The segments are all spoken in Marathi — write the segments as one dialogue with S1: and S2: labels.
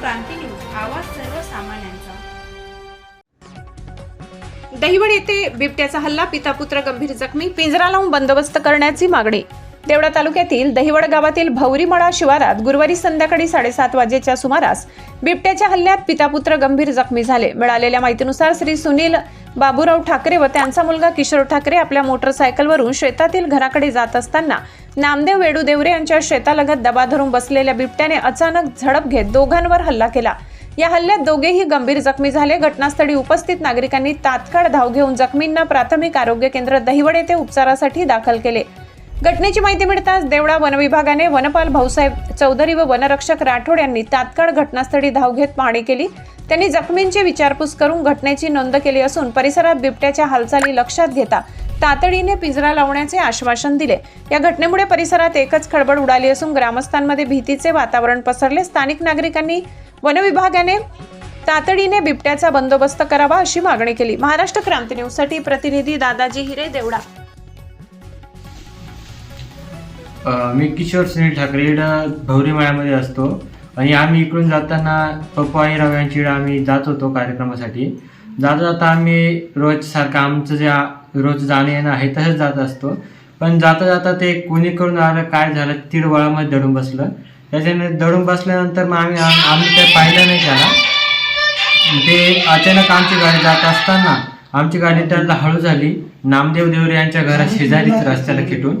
S1: क्रांती न्यूज आवाज सर्वसामान्यांचा.
S2: दहिवड येथे बिबट्याचा हल्ला पिता पुत्र गंभीर जखमी पिंजरा लावून बंदोबस्त करण्याची मागणी. देवडा तालुक्यातील दहिवड गावातील भौरीमळा शिवारात गुरुवारी संध्याकाळी साडेसात वाजेच्या सुमारास बिबट्याच्या हल्ल्यात पितापुत्र गंभीर जखमी झाले. मिळालेल्या माहितीनुसार श्री सुनील बाबूराव ठाकरे व त्यांचा मुलगा किशोर ठाकरे आपल्या मोटरसायकलवरून शेतातील घराकडे जात असताना नामदेव वेडूदेवरे यांच्या शेतालगत दबा धरून बसलेल्या बिबट्याने अचानक झडप घेत दोघांवर हल्ला केला. या हल्ल्यात दोघेही गंभीर जखमी झाले. घटनास्थळी उपस्थित नागरिकांनी तात्काळ धाव घेऊन जखमींना प्राथमिक आरोग्य केंद्र दहिवड येथे उपचारासाठी दाखल केले. घटनेची माहिती मिळताच देवळा वनविभागाने वनपाल भाऊसाहेब चौधरी व वनरक्षक राठोड यांनी तात्काळ घटनास्थळी धाव घेत पाहणी केली. त्यांनी जखमींची विचारपूस करून घटनेची नोंद केली असून परिसरात बिबट्याच्या हालचाली लक्षात घेता तातडीने पिंजरा लावण्याचे आश्वासन दिले. या घटनेमुळे परिसरात एकच खळबळ उडाली असून ग्रामस्थांमध्ये भीतीचे वातावरण पसरले. स्थानिक नागरिकांनी वनविभागाने तातडीने बिबट्याचा बंदोबस्त करावा अशी मागणी केली. महाराष्ट्र क्रांती न्यूजसाठी प्रतिनिधी दादाजी हिरे देवडा
S3: मी किशोर सुनील ठाकरे भवरीमाळ्यामध्ये असतो. आणि आम्ही इकडून जाताना पप्पा आणि रव्यांची आम्ही जात होतो कार्यक्रमासाठी. जाता जाता आम्ही रोज सारखं आमचं जे रोज जाणं येणं आहे तसंच जात असतो. पण जाता जाता ते कोणी करून आलं काय झालं तिरवळामध्ये दडून बसलं. त्याच्याने दडून बसल्यानंतर मग आम्ही आम्ही काही पाहिलं नाही त्याला. ते अचानक आमची गाडी जात असताना आमची गाडी त्यांना हळू झाली. नामदेव देवरे यांच्या घरा शेजारीच रस्त्याला खेटून.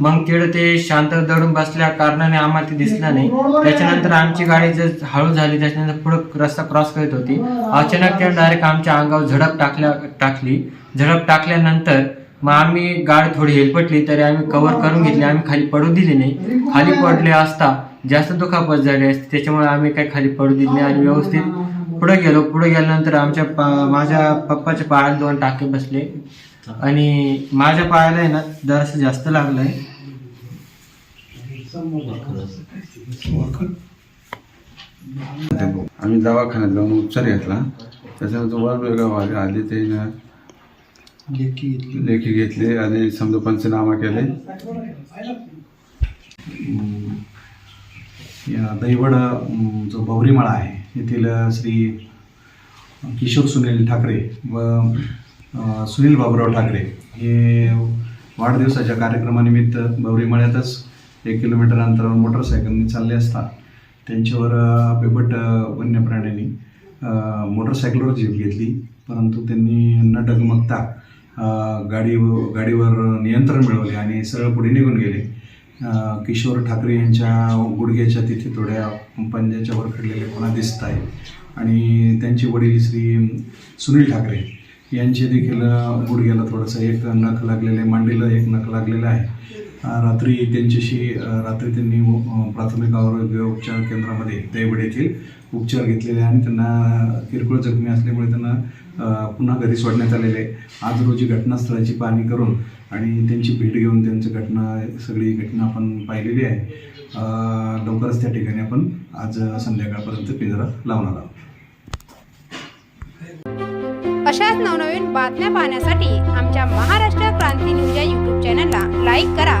S3: मग तिकडे ते शांत दडून बसल्या कारणाने आम्हाला ते दिसलं नाही. त्याच्यानंतर आमची गाडी जर हळू झाली त्याच्यानंतर पुढे रस्ता क्रॉस करत होती. अचानक त्याने डायरेक्ट आमच्या अंगावर झडप टाकल्या टाकली. झडप टाकल्यानंतर मग आम्ही गाडी थोडी हेलपटली तरी आम्ही कव्हर करून घेतली. आम्ही खाली पडू दिली नाही. खाली पडले असता जास्त दुखापत झाली असते त्याच्यामुळे आम्ही काही खाली पडू दिली नाही आणि व्यवस्थित पुढे गेलो. पुढे गेल्यानंतर आमच्या पा माझ्या पप्पाच्या पायाला दोन टाके बसले. आणि माझ्या पायाला आहे ना जरासं जास्त लागलंय.
S4: आम्ही दवाखान्यात जाऊन उपचार घेतला. त्याच्यानंतर वडगाव आले आले ते ना लेखी घेतले आणि समजा पंचनामा केले.
S5: दहिवड जो भवरीमाळा आहे येथील श्री किशोर सुनील ठाकरे व सुनील बाबूराव ठाकरे हे वाढदिवसाच्या कार्यक्रमानिमित्त भवरीमाळ्यातच एक किलोमीटर अंतरावर मोटरसायकलने चालले असता त्यांच्यावर बिबट वन्य प्राण्यांनी मोटरसायकलवर जीव घेतली. परंतु त्यांनी न डगमगता गाडी गाडीवर नियंत्रण मिळवले आणि सरळ पुढे निघून गेले. किशोर ठाकरे यांच्या गुडघ्याच्या तिथे थोड्या पंजाच्या वर खडलेलेपणा दिसत आहे आणि त्यांचे वडील श्री सुनील ठाकरे यांचे देखील गुडघ्याला थोडंसं एक नख लागलेलं आहे मांडीला एक नख लागलेलं आहे. रात्री त्यांच्याशी रात्री त्यांनी प्राथमिक आरोग्य उपचार केंद्रामध्ये दैवड येथील उपचार घेतलेले आहे आणि त्यांना किरकोळ जखमी असल्यामुळे त्यांना पुन्हा घरी सोडण्यात आलेले आहे. आज रोजी घटनास्थळाची पाहणी करून आणि त्यांची भेट घेऊन त्यांची घटना सगळी घटना आपण पाहिलेली आहे. लवकरच त्या ठिकाणी आपण आज संध्याकाळपर्यंत पिंजरा लावणार आहोत.
S6: अशाच नवनवीन बातम्या पाहण्यासाठी आमच्या महाराष्ट्र क्रांती न्यूज या यूट्यूब चॅनलला लाईक करा.